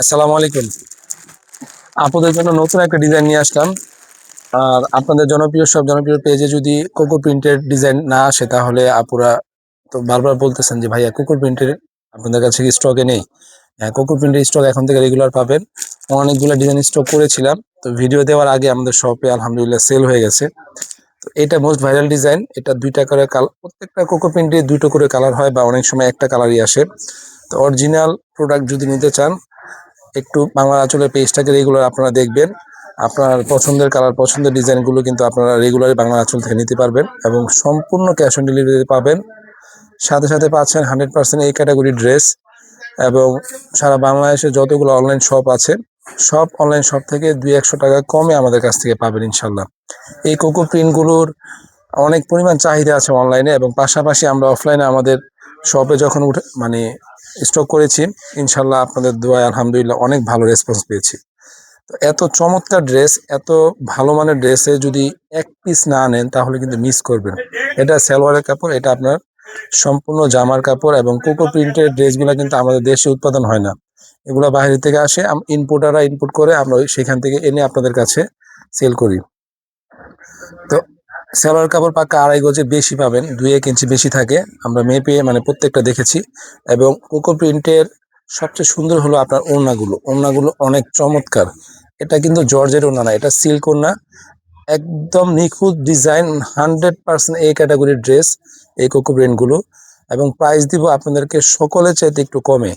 আসসালামু আলাইকুম আপনাদের জন্য নতুন একটা ডিজাইন নিয়ে আসলাম। আর আপনাদের জনপ্রিয় সব জনপ্রিয় পেজে যদি কোকো প্রিন্টের ডিজাইন না আসে, তাহলে আপুরা তো বারবার বলতেছেন যে, ভাইয়া কোকো প্রিন্টের আপনাদের কাছে স্টকে নেই? কোকো প্রিন্টের স্টক এখন থেকে রেগুলার পাবেন। অনেকগুলো ডিজাইন স্টক করেছিলাম। তো ভিডিও দেওয়ার আগে আমাদের শপে আলহামদুলিল্লাহ সেল হয়ে গেছে। তো এটা মোস্ট ভাইরাল ডিজাইন এটা দুইটা করে কালার প্রত্যেকটা কোকো প্রিন্টে দুটো করে কালার হয় বা অনেক সময় একটা কালারই আসে। তো অরিজিনাল প্রোডাক্ট যদি নিতে চান একটু বাংলা আঁচলের পেজটাকে রেগুলার আপনারা দেখবেন। আপনার পছন্দের কালার পছন্দের ডিজাইনগুলো কিন্তু আপনারা রেগুলারই বাংলা আঁচল থেকে নিতে পারবেন এবং সম্পূর্ণ ক্যাশ অন ডেলিভারি পাবেন। সাথে সাথে পাচ্ছেন হান্ড্রেড পার্সেন্ট এই ক্যাটাগরি ড্রেস এবং সারা বাংলাদেশে যতগুলো অনলাইন শপ আছে, সব অনলাইন শপ থেকে দুই একশো টাকা কমে আমাদের কাছ থেকে পাবেন ইনশাল্লাহ। এই কোকো প্রিন্টগুলোর অনেক পরিমাণ চাহিদা আছে অনলাইনে এবং পাশাপাশি আমরা অফলাইনে আমাদের শপে যখন উঠে মানে স্টক করেছি। ইনশাল্লাহ আপনাদের দোয়ায় আলহামদুলিল্লাহ অনেক ভালো রেসপন্স পেয়েছি। তো এত চমৎকার ড্রেস এত ভালো মানের ড্রেসে যদি এক পিস না নেন, তাহলে কিন্তু মিস করবেন। এটা সালোয়ারের কাপড়, এটা আপনার সম্পূর্ণ জামার কাপড় এবং কোকো প্রিন্টের ড্রেসগুলো কিন্তু আমাদের দেশে উৎপাদন হয় না। এগুলো বাইরে থেকে আসে ইনপোর্টাররা ইনপুট করে আমরা সেখান থেকে এনে আপনাদের কাছে সেল করি। তো সালোয়ার কাপড় পাক্কা আড়াই গজে বেশি পাবেন, দুই এক ইঞ্চি বেশি থাকে। আমরা মেপে মানে প্রত্যেকটা দেখেছি। এবং কোকো প্রিন্টের সবচেয়ে সুন্দর হলো আপনার ওড়নাগুলো। ওড়নাগুলো অনেক চমৎকার। এটা কিন্তু জর্জের ওড়না না, এটা সিল্ক ওড়না। একদম নিখুঁত ডিজাইন, হান্ড্রেড পার্সেন্ট এই ক্যাটাগরির ড্রেস এই কোকো প্রিন্টগুলো। এবং প্রাইস দিব আপনাদেরকে সকলের চাইতে একটু কমে।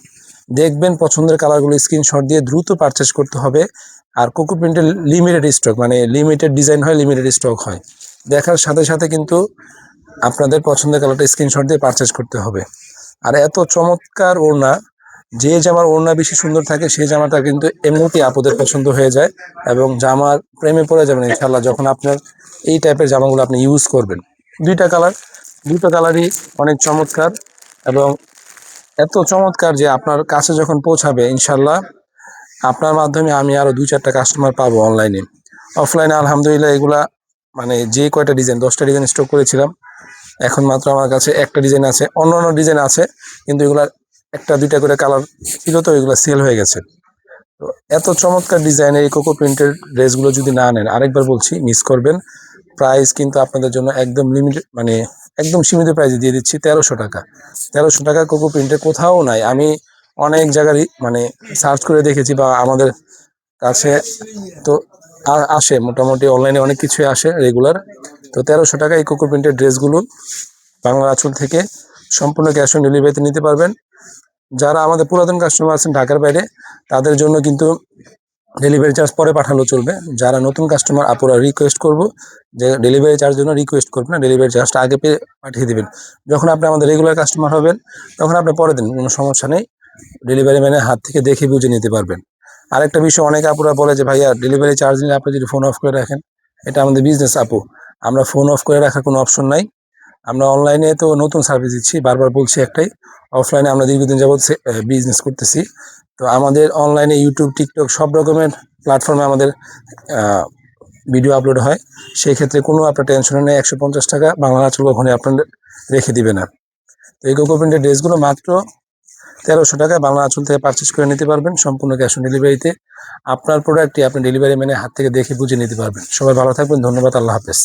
দেখবেন পছন্দের কালারগুলো স্ক্রিনশট দিয়ে দ্রুত পারচেস করতে হবে। আর কোকো প্রিন্টের লিমিটেড স্টক মানে লিমিটেড ডিজাইন হয় লিমিটেড স্টক হয়। দেখার সাথে সাথে কিন্তু আপনাদের পছন্দের কালারটা স্ক্রিনশট দিয়ে পারচেস করতে হবে। আর এত চমৎকার ওড়না, যে জামার ওড়না বেশি সুন্দর থাকে সেই জামাটা কিন্তু এমনিতেই আপদের পছন্দ হয়ে যায় এবং জামার প্রেমে পড়ে যাবেন ইনশাল্লাহ যখন আপনার এই টাইপের জামাগুলো আপনি ইউজ করবেন। দুইটা কালার দুটো কালারই অনেক চমৎকার এবং এত চমৎকার যে আপনার কাছে যখন পৌঁছাবে ইনশাল্লাহ আপনার মাধ্যমে আমি আরও দুই চারটা কাস্টমার পাবো অনলাইনে অফলাইনে আলহামদুলিল্লাহ এগুলা মানে যে কয়টা ডিজাইন দশটা ডিজাইন স্টক করেছিলাম, এখন মাত্র আমার কাছে একটা ডিজাইন আছে অন্য অন্য ডিজাইন আছে, কিন্তু এগুলা একটা, দুইটা করে কালার ছিল তো, এগুলো সেল হয়ে গেছে। তো এত চমৎকার ডিজাইনের এই কোকো প্রিন্টের ড্রেসগুলো যদি না নেন, আরেকবার বলছি মিস করবেন। প্রাইস কিন্তু আপনাদের জন্য একদম লিমিটেড মানে একদম সীমিত প্রাইসে দিয়ে দিচ্ছি, তেরোশো টাকা। তেরোশো টাকা কোকো প্রিন্টের কোথাও নাই। আমি অনেক জায়গারই মানে সার্চ করে দেখেছি বা আমাদের কাছে, তো আসে। মোটামুটি অনলাইনে অনেক কিছুই আসে রেগুলার তো তেরোশো টাকা এই কোকো প্রিন্টের ড্রেসগুলো বাংলা আঁচল থেকে সম্পূর্ণ ক্যাশ অন ডেলিভারিতে নিতে পারবেন। যারা আমাদের পুরাতন কাস্টমার আছেন ঢাকার বাইরে, তাদের জন্য কিন্তু ডেলিভারি চার্জ পরে পাঠানো চলবে। যারা নতুন কাস্টমার আপুরা রিকোয়েস্ট করব যে ডেলিভারি চার্জ জন্য রিকোয়েস্ট করবেন না ডেলিভারি চার্জটা আগে পেয়ে পাঠিয়ে দেবেন। যখন আপনি আমাদের রেগুলার কাস্টমার হবেন, তখন আপনি পরে দিন কোনো সমস্যা নেই ডেলিভারি ম্যানের হাত থেকে দেখে বুঝে নিতে পারবেন। আরেকটা বিষয়, অনেক আপুরা বলে যে, ভাইয়া ডেলিভারি চার্জ নিলে আপনি যদি ফোন অফ করে রাখেন, এটা আমাদের বিজনেস আপু। আমরা ফোন অফ করে রাখার কোনো অপশন নাই। আমরা অনলাইনে তো নতুন সার্ভিস দিচ্ছি, বারবার বলছি একটাই অফলাইনে আমরা দীর্ঘদিন যাবৎ বিজনেস করতেছি। তো আমাদের অনলাইনে ইউটিউব টিকটক সব রকমের প্ল্যাটফর্মে আমাদের ভিডিও আপলোড হয়। সেই ক্ষেত্রে কোনো আপনার টেনশন নেই, একশো পঞ্চাশ টাকা বাংলা আচল কখনই আপনার রেখে দিবে না তো এই কোকো প্রিন্টের ড্রেসগুলো মাত্র তেরোশো টাকায় বাংলা আঁচল থেকে পারচেস করে নিতে পারবেন, সম্পূর্ণ ক্যাশ অন ডেলিভারিতে আপনার প্রোডাক্টটি আপনি ডেলিভারি ম্যানের হাত থেকে দেখে বুঝে নিতে পারবেন। সবাই ভালো থাকবেন, ধন্যবাদ, আল্লাহ হাফেজ।